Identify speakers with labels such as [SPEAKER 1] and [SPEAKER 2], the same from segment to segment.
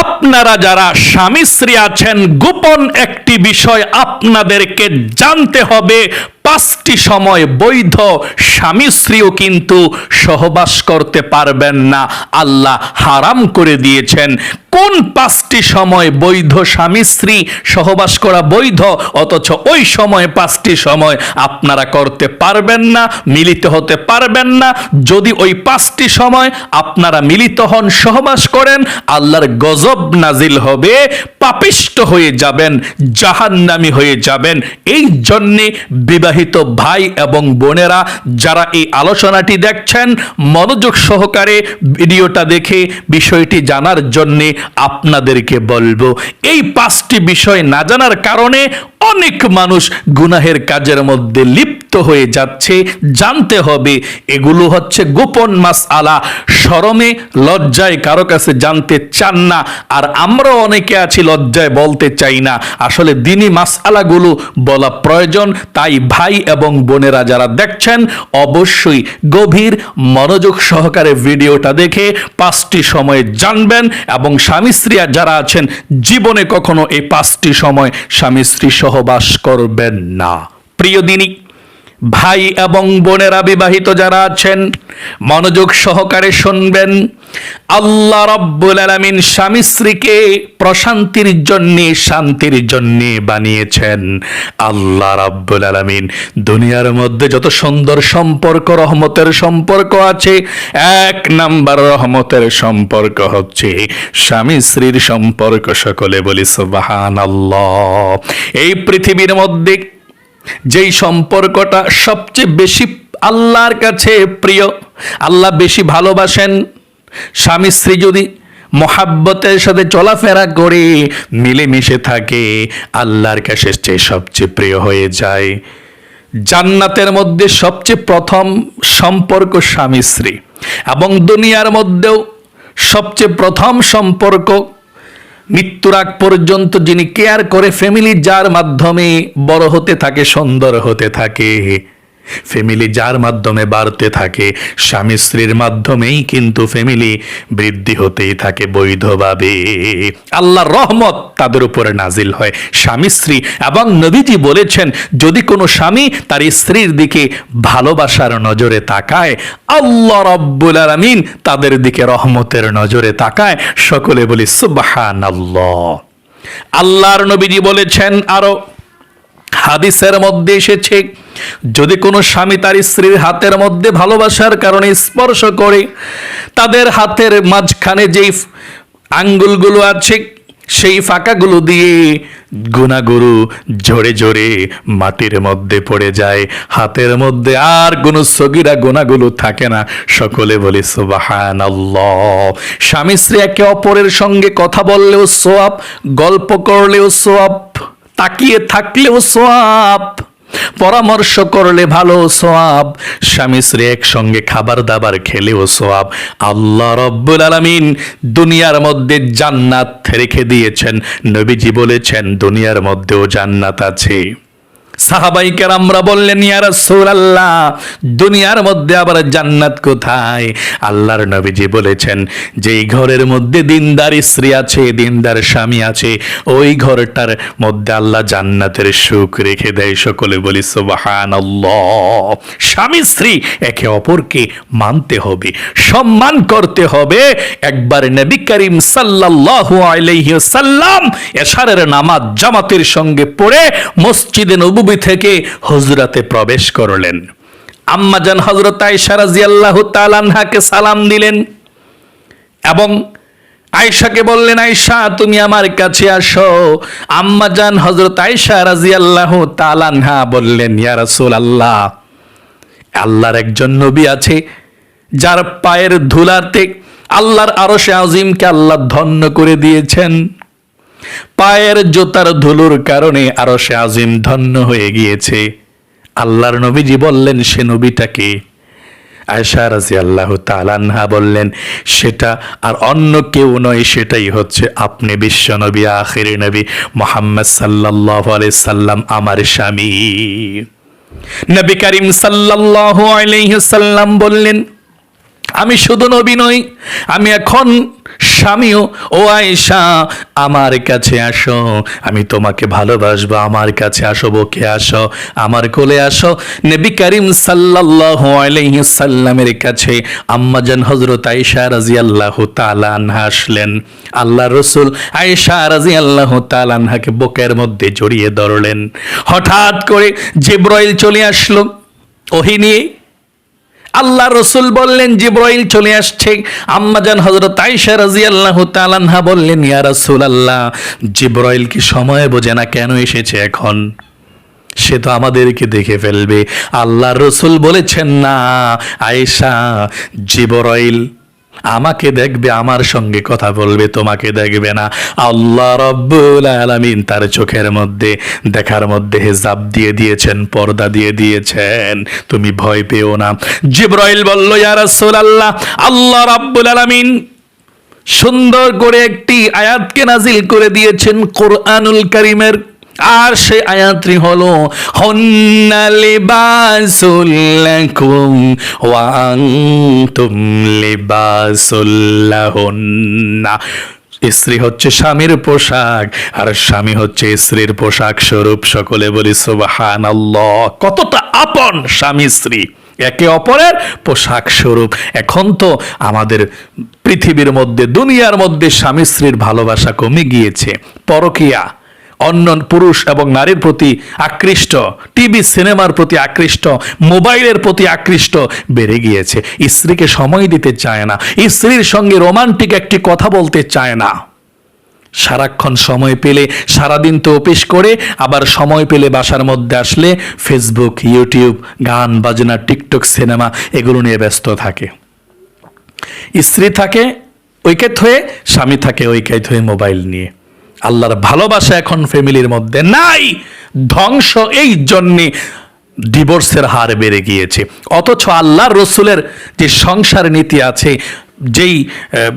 [SPEAKER 1] আপনারা যারা স্বামী স্ত্রী আছেন গোপন একটি বিষয় আপনাদেরকে জানতে হবে। পাঁচটি সময় বৈধ স্বামী স্ত্রীও কিন্তু সহবাস করতে পারবেন না। আল্লাহ হারাম করে দিয়েছেন। কোন পাঁচটি সময় বৈধ স্বামী স্ত্রী সহবাস করা বৈধ? অথচ ওই সময় পাঁচটি সময় আপনারা করতে পারবেন না, মিলিত হতে পারবেন না। যদি ওই পাঁচটি সময় আপনারা মিলিত হন, সহবাস করেন, আল্লাহর গজব নাজিল হবে, পাপিষ্ট হয়ে যাবেন, জাহান্নামি হয়ে যাবেন। এই জন্যে বিবাহিত ভাই এবং বোনেরা যারা এই আলোচনাটি দেখছেন, মনোযোগ সহকারে ভিডিওটা দেখে বিষয়টি জানার জন্যে আপনাদেরকে বলব, এই পাঁচটি বিষয় না জানার কারণে অনেক মানুষ গুনাহের কাজের মধ্যে লিপ্ত হয়ে যাচ্ছে, জানতে হবে। এগুলো হচ্ছে গোপন মাস আলা সরমে লজ্জায় কারও কাছে জানতে চান না, আর আমরাও অনেকে আছি লজ্জায় বলতে চাই না। আসলে দিনই মাস আলাগুলো বলা প্রয়োজন, তাই ভাই এবং বোনেরা যারা দেখছেন, অবশ্যই গভীর মনোযোগ সহকারে ভিডিওটা দেখে পাঁচটি সময় জানবেন, এবং স্বামী স্ত্রী যারা আছেন, জীবনে কখনো এই পাঁচটি সময় স্বামী স্ত্রী সহবাস করবেন না। প্রিয় দিনী ভাই এবং বোনেরা বিবাহিত যারা আছেন, মনোযোগ সহকারে শুনবেন। আল্লাহ রব্বুল আলামিন স্বামী স্ত্রীকে প্রশান্তির জন্যে, শান্তির জন্যে বানিয়েছেন। আল্লাহ রব্বুল আলামিন দুনিয়ার মধ্যে যত সুন্দর সম্পর্ক, রহমতের সম্পর্ক আছে, এক নাম্বার রহমতের সম্পর্ক হচ্ছে স্বামী স্ত্রীর সম্পর্ক সকলে বলি সুবহানাল্লাহ। এই পৃথিবীর মধ্যে যেই সম্পর্কটা সবচেয়ে বেশি আল্লাহর কাছে প্রিয়, আল্লাহ বেশি ভালোবাসেন। স্বামী স্ত্রী যদি মহাব্বতের সাথে চলাফেরা করে, মিলেমিশে থাকে, আল্লাহর কাছে সবচেয়ে প্রিয় হয়ে যায়। জান্নাতের মধ্যে সবচেয়ে প্রথম সম্পর্ক স্বামী স্ত্রী এবং দুনিয়ার মধ্যেও সবচেয়ে প্রথম সম্পর্ক মৃত্যুর আগ পর্যন্ত যিনি কেয়ার করে ফ্যামিলি যার মাধ্যমে বড় হতে থাকে, সুন্দর হতে থাকে। ফ্যামিলি যার মাধ্যমে বাড়তে থাকে, স্বামী স্ত্রীর মাধ্যমেই কিন্তু ফ্যামিলি বৃদ্ধি হতেই থাকে বৈধভাবে। আল্লাহর রহমত তাদের উপরে নাজিল হয়। স্বামী স্ত্রী এবং নবীজি বলেছেন, যদি কোনো স্বামী তার স্ত্রীর দিকে ভালোবাসার নজরে তাকায়, আল্লাহ রব্বুল আলামিন তাদের দিকে রহমতের নজরে তাকায়, সকলে বলি সুবহান আল্লাহর নবীজি বলেছেন, আরও হাদিসের মধ্যে এসেছে যদি কোনো স্বামী তার স্ত্রীর হাতের মধ্যে ভালোবাসার কারণে স্পর্শ করে, তাদের হাতের মাঝখানে যেই আঙ্গুলগুলো আছে, সেই ফাঁকাগুলো দিয়ে গুনাগুরু ঝরে ঝরে মাটির মধ্যে পড়ে যায়। হাতের মধ্যে আর কোনো সগিরা গুণাগুলো থাকে না। সকলে বলি সুবাহান স্বামী স্ত্রী একে অপরের সঙ্গে কথা বললেও সোয়াব, গল্প করলেও সোয়াব, তাকিয়ে থাকলেও সোয়াব। পরামর্শ করলে ভালো সোয়াব। স্বামী স্ত্রী একসঙ্গে খাবার দাবার খেলেও সোয়াব। আল্লাহ রব্বুল আলমিন দুনিয়ার মধ্যে জান্নাত রেখে দিয়েছেন। নবীজি বলেছেন, দুনিয়ার মধ্যেও জান্নাত আছে। সাহাবাইকার আমরা বললেন, ইয়া রাসূলুল্লাহ, দুনিয়ার মধ্যে আবার জান্নাত কোথায়? আল্লাহর নবীজি বলেছেন ঘরের মধ্যে দিনদার স্ত্রী আছে, দিনদার স্বামী আছে, ওই ঘরটার মধ্যে আল্লাহ জান্নাতের সুখ রেখে দেয় সকলে। বলি স্বামী স্ত্রী একে অপরকে মানতে হবে, সম্মান করতে হবে। একবার নবী করিম সাল্লাম এশারের নামাজ জামাতের সঙ্গে পড়ে মসজিদে নবুবী থেকে হুজরাতে প্রবেশ করলেন আম্মাজান হজরত তাআলা আনহাকে সালাম দিলেন এবং আয়েশাকে বললেন আয়েশা তুমি আমার কাছে আসো আম্মাজান হজরত আয়েশা রাদিয়াল্লাহু তাআলা আনহা বললেন ইয়া রাসূলুল্লাহ আল্লাহর একজন নবী আছে যার পায়ের ধুলাতে আল্লাহর আরশে আজিমকে আল্লাহ ধন্য করে দিয়েছেন পায়ের জোতার ধুলোর কারণে আরও সে আজিম ধন্য হয়ে গিয়েছে। আল্লাহর নবীজি বললেন, সে নবীটাকে? আয়সা রাজি আল্লাহ তালানহা বললেন, সেটা আর অন্য কেউ নয়, সেটাই হচ্ছে আপনি বিশ্ব নবী, আখির নবী মোহাম্মদ সাল্লাহ সাল্লাম, আমার স্বামী। নবী করিম সাল্লাহ আলাইহি সাল্লাম বললেন, আমি শুধু নবী নই, আমি এখন স্বামীও, ও আয়েশা, আমার কাছে আসো, আমি তোমাকে ভালোবাসবো, আমার কাছে আসো বকে আসো, আমার কোলে আসো। নবী করিম সাল্লাল্লাহু আলাইহি সাল্লামের কাছে আম্মাজান হযরত আয়েশা রাদিয়াল্লাহু তাআলা আনহা আসলেন। আল্লাহ রসুল আয়েশা রাদিয়াল্লাহু তাআলা আনহাকে বুকের মধ্যে জড়িয়ে ধরলেন। হঠাৎ করে জিব্রাইল চলে আসলো। ওহি নিয়ে আল্লাহ রসুল বললেন, জিব্রাইল চলে আসছে। আম্মাজান হজরত আয়েশা রাদিয়াল্লাহু তাআলাহা বললেন, ইয়া রাসূলুল্লাহ, জিব্রাইল কি সময় বোঝে না কেন এসেছে এখন? সে তো আমাদেরকে দেখে ফেলবে। আল্লাহ রসুল বলেছেন, না, আয়েশা, জিব্রাইল আমাকে দেখবে, আমার সঙ্গে কথা বলবে, তোমাকে দেখবে না। আল্লাহ রব্বুল আলামিন তার চোখের মধ্যে, দেখার মধ্যে হেজাব দিয়ে দিয়েছেন, পর্দা দিয়ে দিয়েছেন। তুমি ভয় পেও না। জিব্রাইল বলল, ইয়া রাসূলুল্লাহ, আল্লাহ রাব্বুল আলামিন সুন্দর করে একটি আয়াতকে নাজিল করে দিয়েছেন, কোরআনুল কারীমের আর সে আয়াতটি হলো, হন্না লিবাসুল লাকুম ওয়া আনতুম স্ত্রী হচ্ছে স্বামীর পোশাক, আর স্বামী হচ্ছে স্ত্রীর পোশাক স্বরূপ। সকলে বলি সুবাহান কতটা আপন স্বামী স্ত্রী। একে অপরের পোশাক স্বরূপ। এখন তো আমাদের পৃথিবীর মধ্যে, দুনিয়ার মধ্যে স্বামী স্ত্রীর ভালোবাসা কমে গিয়েছে। পরকিয়া অন্য পুরুষ এবং নারীর প্রতি আকৃষ্ট, টিভি, সিনেমার প্রতি আকৃষ্ট, মোবাইলের প্রতি আকৃষ্ট বেড়ে গিয়েছে। স্ত্রীকে সময় দিতে চায় না। স্ত্রীর সঙ্গে রোমান্টিক একটি কথা বলতে চায় না। সারাক্ষণ সময় পেলে সারাদিন তো অফিস করে, আবার সময় পেলে বাসার মধ্যে আসলে ফেসবুক, ইউটিউব, গান, বাজনা, টিকটক, সিনেমা এগুলো নিয়ে ব্যস্ত থাকে। স্ত্রী থাকে, ঐক্যত হয়ে, স্বামী থাকে, ঐক্যত হয়ে মোবাইল নিয়ে। আল্লাহর ভালোবাসা এখন ফ্যামিলির মধ্যে নাই। ধ্বংস, এই জন্যে ডিভোর্সের হার বেড়ে গিয়েছে। অথচ আল্লাহর রসুলের যে সংসার নীতি আছে যেই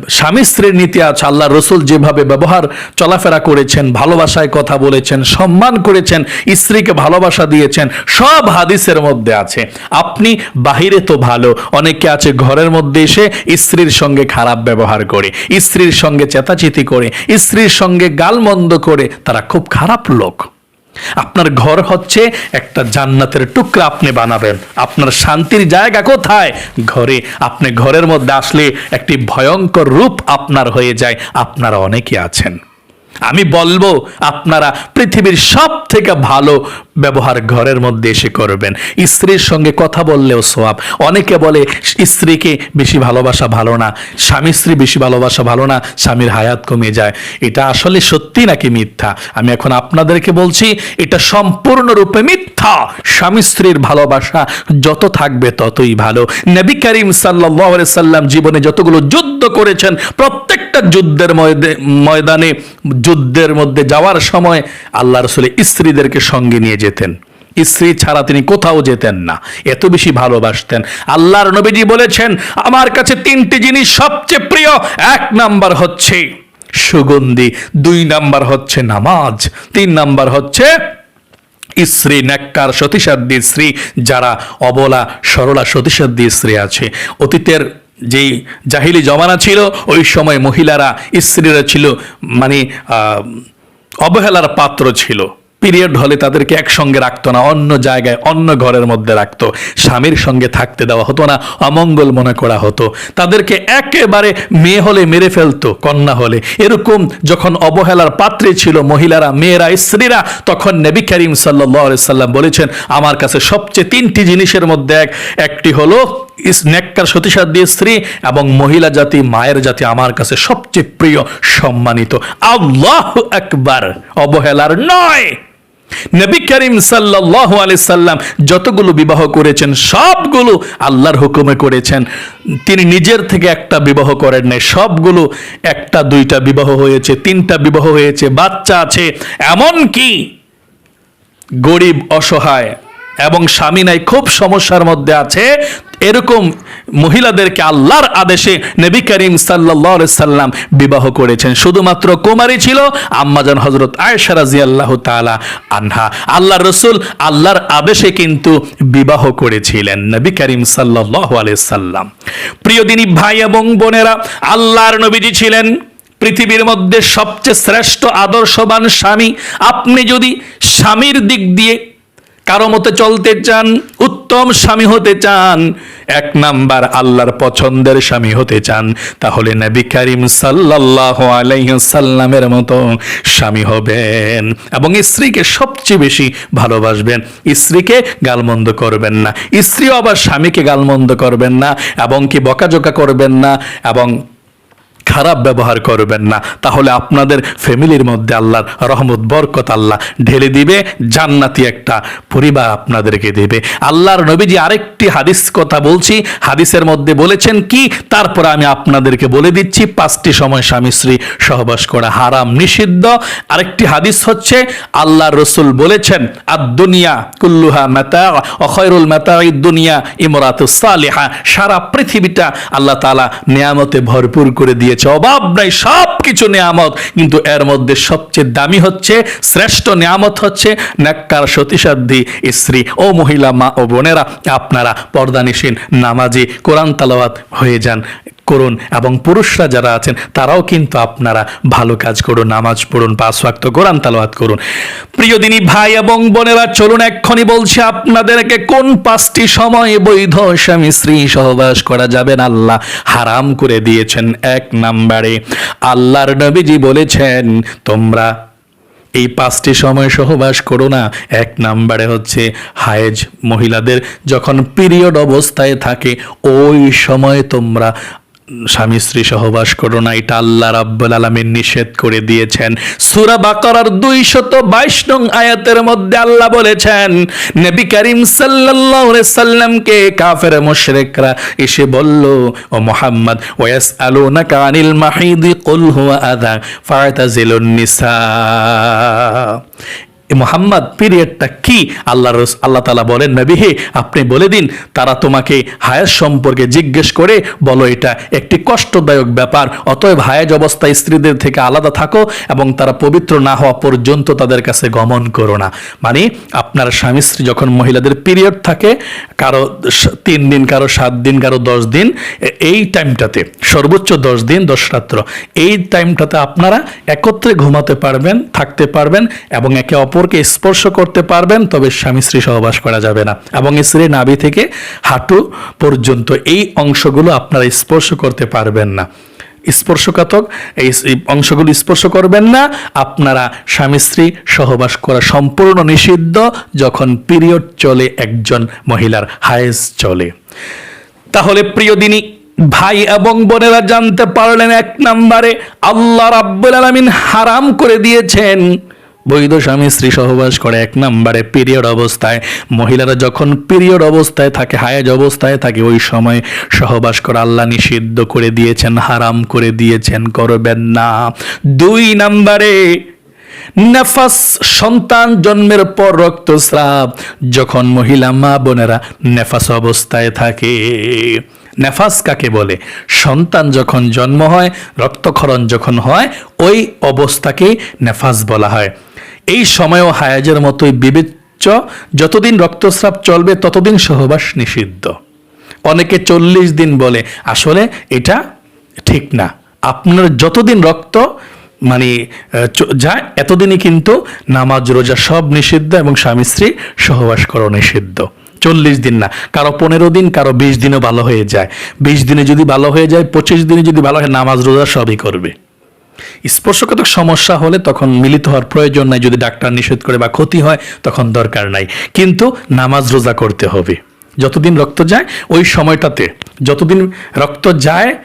[SPEAKER 1] স্বামী স্ত্রীর নীতি আছে, আল্লাহ রসুল যেভাবে ব্যবহার, চলাফেরা করেছেন, ভালোবাসায় কথা বলেছেন, সম্মান করেছেন, স্ত্রীকে ভালোবাসা দিয়েছেন, সব হাদিসের মধ্যে আছে। আপনি বাহিরে তো ভালো, অনেকে আছে ঘরের মধ্যে এসে স্ত্রীর সঙ্গে খারাপ ব্যবহার করে, স্ত্রীর সঙ্গে চেতাচিতি করে, স্ত্রীর সঙ্গে গালমন্দ করে, তারা খুব খারাপ লোক। আপনার ঘর হচ্ছে একটা জান্নাতের টুকরা আপনি বানাবেন। আপনার শান্তির জায়গা কোথায়? ঘরে। আপনি ঘরের মধ্যে আসলে একটি ভয়ঙ্কর রূপ আপনার হয়ে যায়। আপনারা অনেকে আছেন। আমি বলব, আপনারা পৃথিবীর সব থেকে ভালো ব্যবহার ঘরের মধ্যে এসে করবেন। স্ত্রীর সঙ্গে কথা বললেও সোয়াব অনেকে বলে, স্ত্রীকে বেশি ভালোবাসা ভালো না, স্বামী স্ত্রী বেশি ভালোবাসা ভালো না, স্বামীর হায়াত কমে যায়। এটা আসলে সত্যি নাকি মিথ্যা? আমি এখন আপনাদেরকে বলছি, এটা সম্পূর্ণরূপে মিথ্যা। স্বামী স্ত্রীর ভালোবাসা যত থাকবে ততই ভালো। নবী করিম সাল্লাহ সাল্লাম জীবনে যতগুলো যুদ্ধ করেছেন, প্রত্যেকটা যুদ্ধের ময়দে- ময়দানে যুদ্ধের মধ্যে যাওয়ার সময় আল্লাহ রসুল স্ত্রীদেরকে সঙ্গে নিয়ে যেতেন। স্ত্রী ছাড়া তিনি কোথাও যেতেন না। এত বেশি ভালোবাসতেন। আল্লাহর নবীজি বলেছেন, আমার কাছে তিনটি জিনিস সবচেয়ে প্রিয়, এক নাম্বার হচ্ছে সুগন্ধি, দুই নাম্বার হচ্ছে নামাজ, তিন নাম্বার হচ্ছে স্ত্রী নেককার সতীসাধ্যী স্ত্রী যারা অবলা সরলা সতীসাধ্যী স্ত্রী আছে। অতীতের যেই জাহিলি জমানা ছিল, ওই সময় মহিলারা স্ত্রীরা ছিল মানে অবহেলার পাত্র ছিল। পিরিয়ড হলে তাদেরকে একসঙ্গে রাখতো না, অন্য জায়গায়, অন্য ঘরের মধ্যে রাখতো। স্বামীর সঙ্গে থাকতে দেওয়া হতো না, অমঙ্গল মনে করা হতো। তাদেরকে একেবারে মেয়ে হলে মেরে ফেলতো, কন্যা হলে। এরকম যখন অবহেলার পাত্রে ছিল মহিলারা, মেয়েরা, স্ত্রীরা, তখন নবী করিম সাল্লাহ সাল্লাম বলেছেন, আমার কাছে সবচেয়ে তিনটি জিনিসের মধ্যে এক, একটি হলো নেককার সতীসাধ্যী স্ত্রী এবং মহিলা জাতি, মায়ের জাতি আমার কাছে সবচেয়ে প্রিয়, সম্মানিত। আল্লাহ একবার অবহেলার নয়। নবী করিম আলাইহি সাল্লাম যতগুলো বিবাহ করেছেন, সবগুলো আল্লাহর হুকুমে করেছেন। তিনি নিজের থেকে একটা বিবাহ করেন নাই, সবগুলো একটা, দুইটা বিবাহ হয়েছে, তিনটা বিবাহ হয়েছে, বাচ্চা আছে। এমন কি গরিব, অসহায় এবং স্বামী নাই, খুব সমস্যার মধ্যে আছে। এরকম মহিলাদেরকে আল্লাহর আদেশে নবী করিম সাল্লাহ সাল্লাম বিবাহ করেছেন। শুধুমাত্র কুমারী ছিল আম্মাজান হজরত আয়েশা রাজি আল্লাহ তালা আনহা। আল্লাহ রসুল আল্লাহর আদেশে কিন্তু বিবাহ করেছিলেন নবী করিম সাল্লাহ সাল্লাম। প্রিয় দিনী ভাই এবং বোনেরা, আল্লাহর নবীজি ছিলেন পৃথিবীর মধ্যে সবচেয়ে শ্রেষ্ঠ আদর্শবান স্বামী। আপনি যদি স্বামীর দিক দিয়ে কারও মতে চলতে চান, উত্তম স্বামী হতে চান, এক নাম্বার আল্লাহর পছন্দের স্বামী হতে চান, তাহলে নবী করিম সাল্লাহ আলাইসাল্লামের মতো স্বামী হবেন এবং স্ত্রীকে সবচেয়ে বেশি ভালোবাসবেন। স্ত্রীকে গালমন্দ করবেন না। স্ত্রী আবার স্বামীকে গালমন্দ করবেন না এবং কি বকাজোকা করবেন না এবং খারাপ ব্যবহার করবেন না। তাহলে আপনাদের ফ্যামিলির মধ্যে আল্লাহর রহমত, বরকত আল্লাহ ঢেলে দিবে, জান্নাতি একটা পরিবার আপনাদেরকে দেবে। আল্লাহর নবীজি আরেকটি হাদিস কথা বলছি। হাদিসের মধ্যে বলেছেন কি? তারপরে আমি আপনাদেরকে বলে দিচ্ছি, পাঁচটি সময় স্বামী স্ত্রী সহবাস করা হারাম নিষিদ্ধ। আরেকটি হাদিস হচ্ছে, আল্লাহর রসুল বলেছেন আর দুনিয়া কুল্লুহা মেতা অখয়রুল মেতা দুনিয়া ইমরাত সারা পৃথিবীটা আল্লাহ তালা নিয়ামতে ভরপুর করে দিয়েছে অভাব নাই সব কিছু নিয়ামত। কিন্তু এর মধ্যে সবচেয়ে দামি হচ্ছে, শ্রেষ্ঠ নিয়ামত হচ্ছে নাক্কার সতীসাধ্যি স্ত্রী ও মহিলা মা ও বোনেরা। আপনারা পর্দানিসীন নামাজি, কোরআন তালাওয়াত হয়ে যান। করুন এবং পুরুষরা যারা আছেন, তারাও কিন্তু আপনারা ভালো কাজ করুন, নামাজ পড়ুন পাঁচ ওয়াক্ত কোরআন তালাওয়াত করুন। প্রিয় দিনী ভাই এবং বোনেরা, চলুন এক্ষুনি বলছি আপনাদেরকে, কোন পাঁচটি সময় বৈধ স্বামী স্ত্রী সহবাস করা যাবে না? আল্লাহ হারাম করে দিয়েছেন এক নাম্বারে। আল্লাহর নবীজি বলেছেন, তোমরা এই পাঁচটি সময় সহবাস করো না। এক নাম্বারে হচ্ছে, হায়েজ মহিলাদের যখন পিরিয়ড অবস্থায় থাকে, ওই সময় তোমরা স্বামী স্ত্রী সহবাস করো না, এটা আল্লাহ রাব্বুল আলামিন নিষেধ করে দিয়েছেন। সূরা বাকারার 222 নং আয়াতের মধ্যে আল্লাহ বলেছেন, নবী করিম সাল্লাল্লাহু সাল্লামকে কাফের মুশরিকরা এসে বলল, ও মুহাম্মদ, ওয়াসআলুনাকা আনিল মাহিদি, কুল হুয়া আযা, ফাতাজিলুন নিসা। মোহাম্মদ, পিরিয়ডটা কি? আল্লাহ রস, আল্লাহ তালা বলেন, নবী হে, আপনি বলে দিন, তারা তোমাকে হায়াজ সম্পর্কে জিজ্ঞেস করে, বলো এটা একটি কষ্টদায়ক ব্যাপার, অতএব হায়াজ অবস্থায় স্ত্রীদের থেকে আলাদা থাকো এবং তারা পবিত্র না হওয়া পর্যন্ত তাদের কাছে গমন করো না। মানে আপনার স্বামী স্ত্রী যখন মহিলাদের পিরিয়ড থাকে, কারও তিন দিন, কারও সাত দিন, কারও দশ দিন এই টাইমটাতে, সর্বোচ্চ দশ দিন দশ রাত্র, এই টাইমটাতে আপনারা একত্রে ঘুমাতে পারবেন, থাকতে পারবেন এবং একে অপরকে স্পর্শ করতে পারবেন, তবে স্বামী স্ত্রী সহবাস করা যাবে না। এবং স্ত্রী নাভি থেকে হাঁটু পর্যন্ত এই অংশগুলো আপনারা স্পর্শ করতে পারবেন না। স্পর্শকাতক, এই অংশগুলো স্পর্শ করবেন না। আপনারা স্বামী স্ত্রী সহবাস করা সম্পূর্ণ নিষিদ্ধ যখন পিরিয়ড চলে একজন মহিলার হায়েজ চলে। তাহলে প্রিয় দিনী, ভাই এবং বোনেরা জানতে পারলেন এক নম্বরে, আল্লাহ রাব্বুল আলামিন হারাম করে দিয়েছেন। বৈধ স্বামী স্ত্রী সহবাস করে এক নম্বরে পিরিয়ড অবস্থায়। মহিলারা যখন পিরিয়ড অবস্থায় থাকে, হায়াজ অবস্থায় থাকে, ওই সময় সহবাস করা আল্লাহ নিষিদ্ধ করে দিয়েছেন, হারাম করে দিয়েছেন, করবেন না। দুই নম্বরে, নেফাস সন্তান জন্মের পর রক্তস্রাব। যখন মহিলা মা বোনেরা নেফাস অবস্থায় থাকে, নেফাস কাকে বলে? সন্তান যখন জন্ম হয়, রক্তক্ষরণ যখন হয়, ওই অবস্থাকেই নেফাস বলা হয়। এই সময়ও হায়াজের মতোই বিবেচ্য, যতদিন রক্তস্রাব চলবে ততদিন সহবাস নিষিদ্ধ। অনেকে চল্লিশ দিন বলে, আসলে এটা ঠিক না। আপনার যতদিন রক্ত মানে যায়, এতদিনই কিন্তু নামাজ, রোজা সব নিষিদ্ধ এবং স্বামী স্ত্রী সহবাস করো নিষিদ্ধ। চল্লিশ দিন না। কারও পনেরো দিন, কারও বিশ দিনও ভালো হয়ে যায়। বিশ দিনে যদি ভালো হয়ে যায়, পঁচিশ দিনে যদি ভালো হয়, নামাজ, রোজা সবই করবে। স্পর্শকাতক সমস্যা হলে তখন মিলিত হওয়ার প্রয়োজন নাই। যদি ডাক্তার নিষেধ করে বা ক্ষতি হয়, তখন দরকার নাই। কিন্তু নামাজ রোজা করতে হবে। যতদিন রক্ত যায়, ওই সময়টাতে যতদিন রক্ত যায়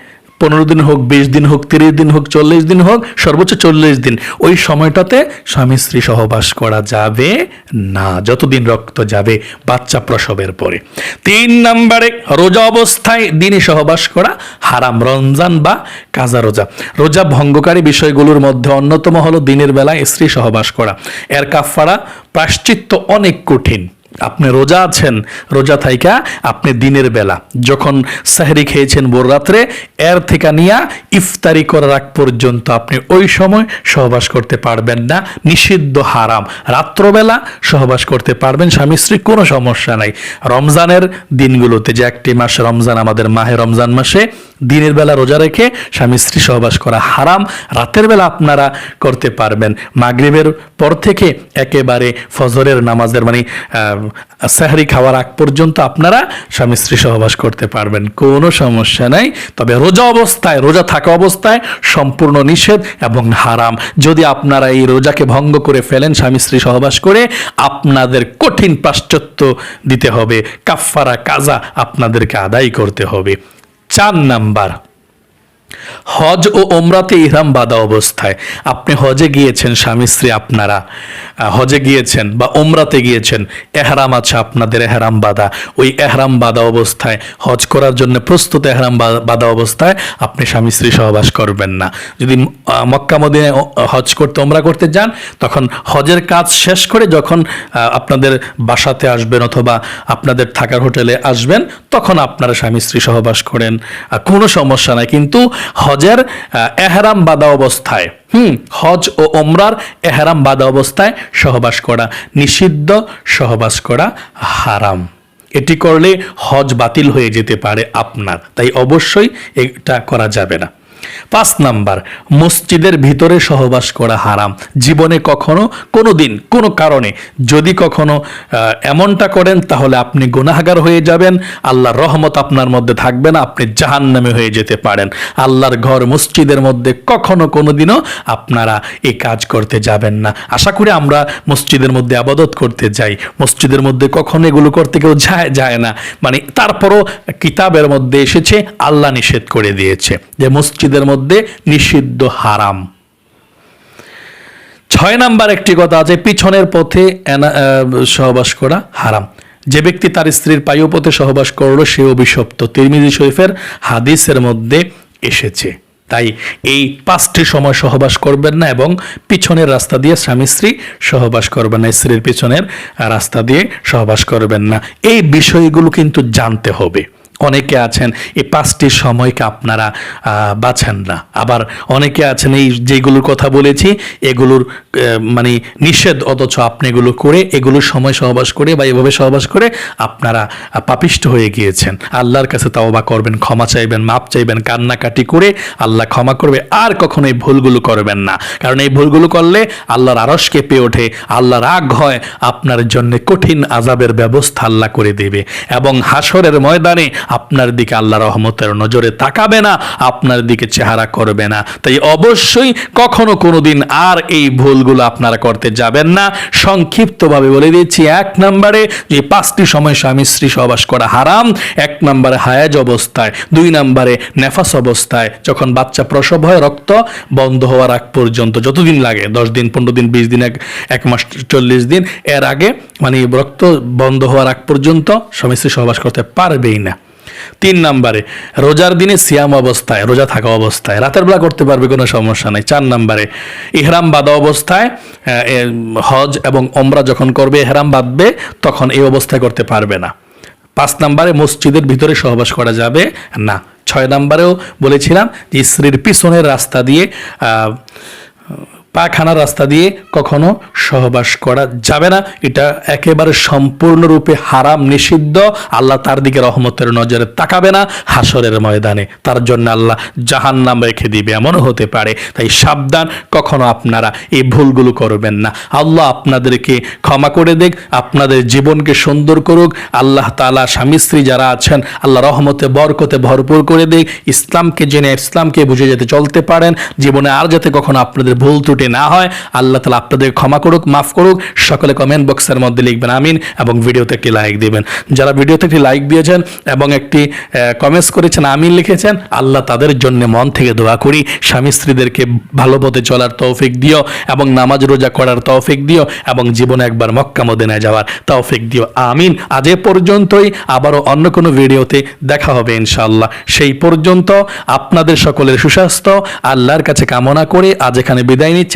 [SPEAKER 1] পনেরো দিন হোক, বিশ দিন হোক, তিরিশ দিন হোক, চল্লিশ দিন হোক, সর্বোচ্চ চল্লিশ দিন। ওই সময়টাতে স্বামী স্ত্রী সহবাস করা যাবে না, যতদিন রক্ত যাবে বাচ্চা প্রসবের পরে। তিন নম্বরে, রোজা অবস্থায় দিনে সহবাস করা হারাম, রমজান বা কাজা রোজা। রোজা ভঙ্গকারী বিষয়গুলোর মধ্যে অন্যতম হলো দিনের বেলায় স্ত্রী সহবাস করা। এর কাফারা প্রাশ্চিত্য অনেক কঠিন। আপনি রোজা আছেন, রোজা থাইকা আপনি দিনের বেলা। যখন সাহরি খেয়েছেন ভোর রাত্রে, এর থেকে নিয়ে ইফতারি করার আগ পর্যন্ত আপনি ওই সময় সহবাস করতে পারবেন না। নিষিদ্ধ হারাম। রাত্রবেলা সহবাস করতে পারবেন স্বামী স্ত্রী, কোনো সমস্যা নাই। রমজানের দিনগুলোতে যে একটি মাস রমজান, আমাদের মাহে রমজান মাসে দিনের বেলা রোজা রেখে স্বামী স্ত্রী সহবাস করা হারাম। রাতের বেলা আপনারা করতে পারবেন। মাগরিবের পর থেকে একেবারে ফজরের নামাজের মানে সাহারি খাওয়ার আগ পর্যন্ত আপনারা স্বামী স্ত্রী সহবাস করতে পারবেন। কোনো সমস্যা নাই। তবে রোজা অবস্থায়, রোজা থাকা অবস্থায় সম্পূর্ণ নিষেধ এবং হারাম। যদি আপনারা এই রোজাকে ভঙ্গ করে ফেলেন, স্বামী স্ত্রী সহবাস করে, আপনাদের কঠিন পাশ্চাত্য দিতে হবে। কাফফারা কাজা আপনাদেরকে আদায় করতে হবে। চার নাম্বার হজ ও ওমরাতে ইহরাম বাঁধা অবস্থায়। আপনি হজে গিয়েছেন, স্বামী স্ত্রী আপনারা হজে গিয়েছেন বা ওমরাতে গিয়েছেন, এহরাম আছে, আপনাদের এহরাম বাঁধা। ওই এহরাম বাঁধা অবস্থায়, হজ করার জন্য প্রস্তুত এহরাম বাঁধা অবস্থায় আপনি স্বামী স্ত্রী সহবাস করবেন না। যদি মক্কা মদিনায় হজ করতে ওমরা করতে যান, তখন হজের কাজ শেষ করে যখন আপনাদের বাসাতে আসবেন অথবা আপনাদের থাকার হোটেলে আসবেন, তখন আপনারা স্বামী স্ত্রী সহবাস করেন। কোনো সমস্যা নাই, কিন্তু হজের এহরাম বাঁধা অবস্থায়। হুম, হজ ও ওমরার এহরাম বাঁধা অবস্থায় সহবাস করা, নিষিদ্ধ সহবাস করা হারাম। এটি করলে হজ বাতিল হয়ে যেতে পারে আপনার। তাই অবশ্যই এটা করা যাবে না। পাঁচ নাম্বার, মসজিদের ভিতরে সহবাস করা হারাম। জীবনে কখনো কোনো দিন কোনো কারণে। যদি কখনো এমনটা করেন, তাহলে আপনি গুনাহগার হয়ে যাবেন। আল্লাহর রহমত আপনার মধ্যে থাকবে না, আপনি জাহান্নামে হয়ে যেতে পারেন। আল্লাহর ঘর মসজিদের মধ্যে কখনো, কোনোদিনও আপনারা এই কাজ করতে যাবেন না। আশা করি আমরা মসজিদের মধ্যে আবাদত করতে যাই। মসজিদের মধ্যে কখনো এগুলো করতে কেউ যায় যায় না। মানে তারপরও কিতাবের মধ্যে এসেছে, আল্লাহ নিষেধ করে দিয়েছে যে মসজিদের মধ্যে নিষিদ্ধ হারাম। ছয় নাম্বার একটি কথা আছে, পিছনের পথে সহবাস করা হারাম। যে ব্যক্তি তার স্ত্রীর পায়ু পথে সহবাস করল, সে অভিশপ্ত। তিরমিজি শরীফের হাদিসের মধ্যে এসেছে। তাই এই পাঁচটি সময় সহবাস করবেন না এবং পিছনের রাস্তা দিয়ে স্বামী স্ত্রী সহবাস করবেন না, স্ত্রীর পিছনের রাস্তা দিয়ে সহবাস করবেন না। এই বিষয়গুলো কিন্তু জানতে হবে। অনেকে আছেন, এই পাঁচটি সময়কে আপনারা বাছেন না। আবার অনেকে আছেন, এই যেগুলোর কথা বলেছি, এগুলোর মানে নিষেধ অথচ আপনি এগুলো করে এগুলোর সময় সহবাস করে বা এভাবে সহবাস করে আপনারা পাপিষ্ট হয়ে গিয়েছেন। আল্লাহর কাছে তাওবা করবেন, ক্ষমা চাইবেন মাপ চাইবেন, কান্নাকাটি করে আল্লাহ ক্ষমা করবে, আর কখনো এই ভুলগুলো করবেন না। কারণ এই ভুলগুলো করলে আল্লাহর আরস কেঁপে ওঠে আল্লাহ রাগ হয়, আপনার জন্য কঠিন আজাবের ব্যবস্থা আল্লাহ করে দেবে। এবং হাসরের ময়দানে আপনার দিকে আল্লাহ রহমতের নজরে তাকাবে না, আপনার দিকে চেহারা করবে না। তাই অবশ্যই কখনো কোনোদিন আর এই ভুলগুলো আপনারা করতে যাবেন না। সংক্ষিপ্তভাবে বলে দিচ্ছি, এক নম্বরে যে পাঁচটি সময় স্বামী স্ত্রী সহবাস করা হারাম, এক নম্বরে হায়াজ অবস্থায়, দুই নম্বরে নেফাস অবস্থায়। যখন বাচ্চা প্রসব হয়, রক্ত বন্ধ হওয়ার আগ পর্যন্ত যতদিন লাগে, দশ দিন, পনেরো দিন, বিশ দিন এক মাস, চল্লিশ দিন, এর আগে মানে রক্ত বন্ধ হওয়ার আগ পর্যন্ত স্বামী স্ত্রী সহবাস করতে পারবেই না। তিন নম্বরে, রোজার দিনে সিয়াম অবস্থায়, রোজা থাকা অবস্থায়, রাতের বেলা করতে পারবে কোনো সমস্যা নাই। চার নম্বরে, ইহরাম বাঁধা অবস্থায় হজ এবং ওমরা যখন করবে, ইহরাম বাঁধবে, তখন এই অবস্থায় করতে পারবে না। পাঁচ নম্বরে, মসজিদের ভিতরে সহবাস করা যাবে না। ছয় নম্বরেও বলেছিলাম যে স্ত্রীর পিছনের রাস্তা দিয়ে পায়খানার রাস্তা দিয়ে কখনো সহবাস করা যাবে না। এটা একেবারে সম্পূর্ণরূপে হারাম, নিষিদ্ধ। আল্লাহ তার দিকে রহমতের নজরে তাকাবে না হাসরের ময়দানে। তার জন্য আল্লাহ জাহান নাম রেখে দিবে, এমনও হতে পারে। তাই সাবধান, কখনো আপনারা এই ভুলগুলো করবেন না। আল্লাহ আপনাদেরকে ক্ষমা করে দেখ আপনাদের জীবনকে সুন্দর করুক। আল্লাহ তালা স্বামী, স্ত্রী যারা আছেন, আল্লাহ রহমতে, বরকতে ভরপুর করে দেখ ইসলামকে জেনে ইসলামকে বুঝে যেতে চলতে পারেন। জীবনে আর যাতে কখনো আপনাদের ভুল ত্রুটি না হয়, আল্লাহ তালা আপনাদের ক্ষমা করুক, মাফ করুক, সকলে কমেন্ট বক্সের মধ্যে লিখবেন, আমিন, এবং ভিডিওতে একটি লাইক দিবেন। যারা ভিডিওতে একটি লাইক দিয়েছেন এবং একটি কমেন্টস করেছেন, আমিন লিখেছেন, আল্লাহ তাদের জন্য মন থেকে দোয়া করি। স্বামী স্ত্রীদেরকে ভালো পথে চলার তৌফিক দিও এবং নামাজ রোজা করার তৌফিক দিও এবং জীবনে একবার মক্কা মদিনায় যাওয়ার তৌফিক দিও। আমিন। আজ পর্যন্তই। আবারও অন্য কোনো ভিডিওতে দেখা হবে ইনশাআল্লাহ। সেই পর্যন্ত আপনাদের সকলের সুস্বাস্থ্য, আল্লাহর কাছে কামনা করে আজ এখানে বিদায় নিচ্ছে।